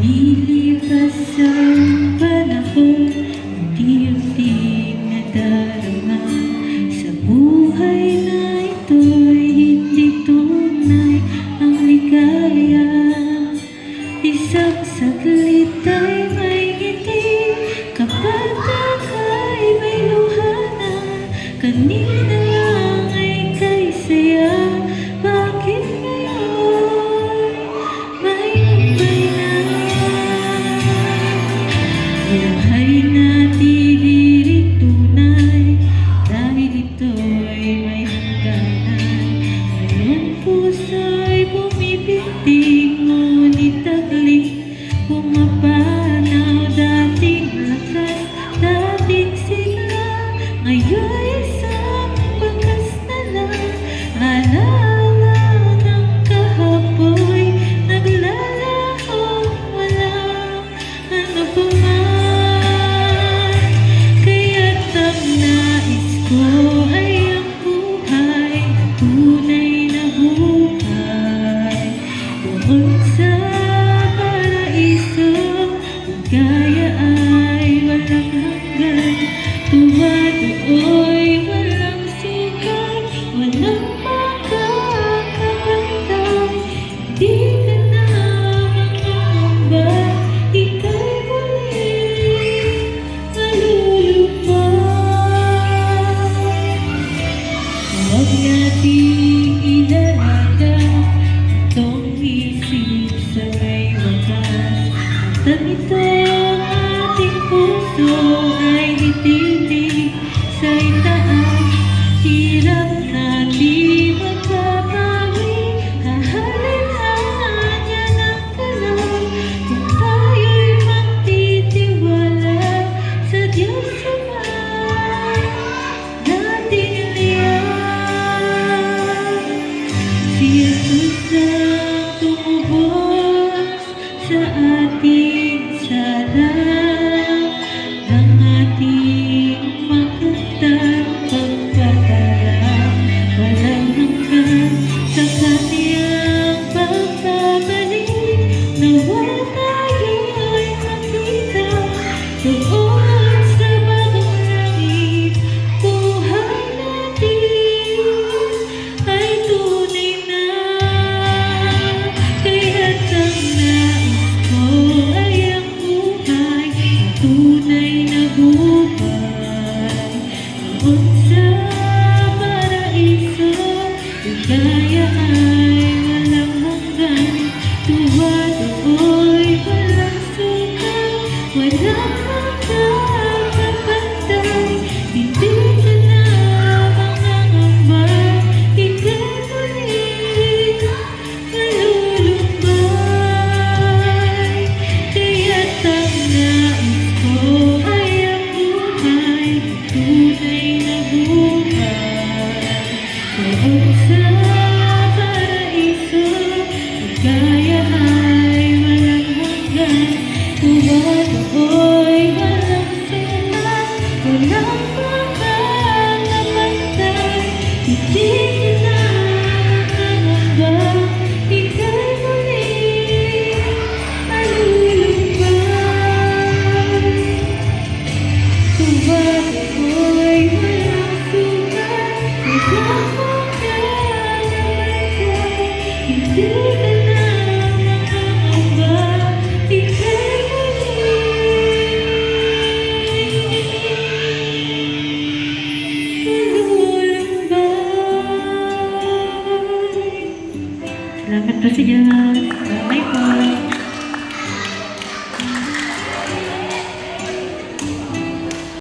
Bilipas ang panahon Damit ang ating puso. No Wala kang nakapantay Hindi ka na mangangamba Hindi muling malulumbay Kaya't ang nais ko ay ang buhay Tunay na buhay Huwag sa paraiso Kaya ay walang hanggan Huwag Salamat po sa